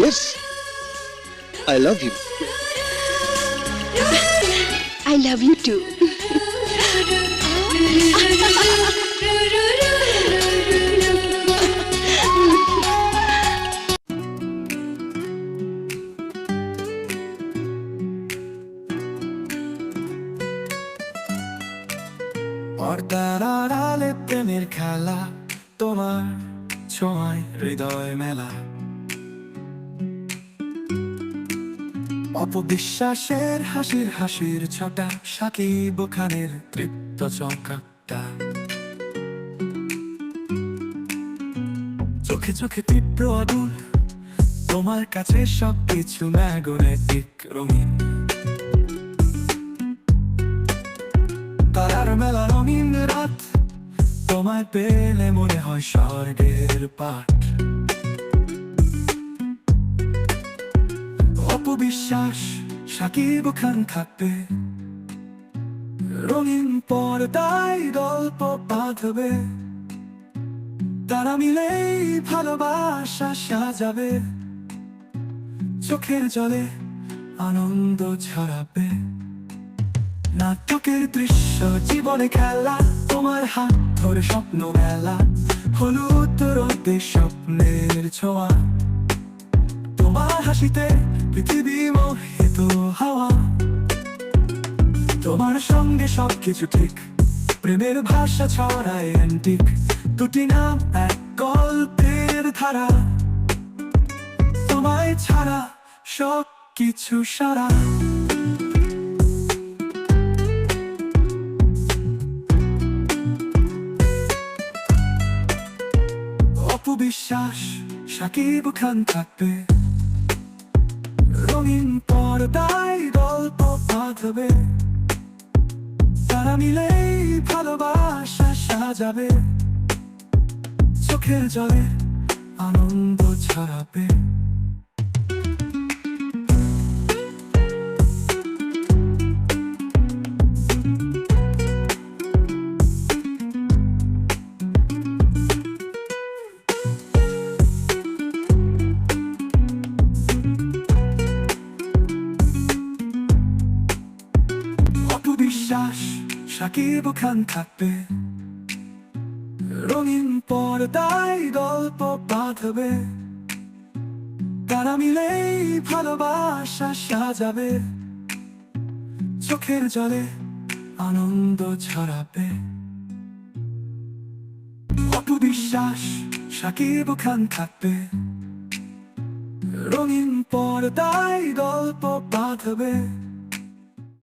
Yes I love you I love you too পর্দার আড়ালে প্রেমের খেলা তোমার ছোঁয়ায় হৃদয় মেলা। অপবিশ্বাসের হাসির হাসির ছটা সাকিব খানের তৃপ্ত চকাটা চোখে চোখে তীব্র আগুন, তোমার কাছে সবকিছু ম্যাগনেটিক রঙিন। তারার মেলা রঙিন রাত, তোমায় পেলে মনে হয় স্বর্গের পাঠ। অপবিশ্বাস সাকিব খান থাকবে। রঙিন পর্দায় গল্প বাঁধবে। তারা মিলেই ভালোবাসা সাজাবে। চোখের জলে আনন্দ ছড়াবে। নাটকের দৃশ্য, জীবনে খেলা, তোমার হাত ধরে স্বপ্ন মেলা। হলুদ রোদে স্বপ্নের ছোঁয়া। তোমার হাসিতে পৃথিবী মোহিত হাওয়া। তোমার সঙ্গে সবকিছু ঠিক, প্রেমের ভাষা ছড়ায় অ্যান্টিক দুটি নাম ধারা। তোমায় ছাড়া সব কিছু সারা। অপবিশ্বাস সাকিব খান থাকবে। রঙিন পর্দায় গল্প বাঁধবে। তারা মিলেই ভালোবাসা সাজাবে। চোখের জলে আনন্দ ছড়াবে। সাকিব খান থাকবে। রঙিন পর্দায় গল্প বাঁধবে। তারা মিলেই ভালোবাসা সাজাবে। চোখের জলে আনন্দ ছড়াবে। অপবিশ্বাস সাকিব খান থাকবে। রঙিন পর্দায় গল্প বাঁধবে।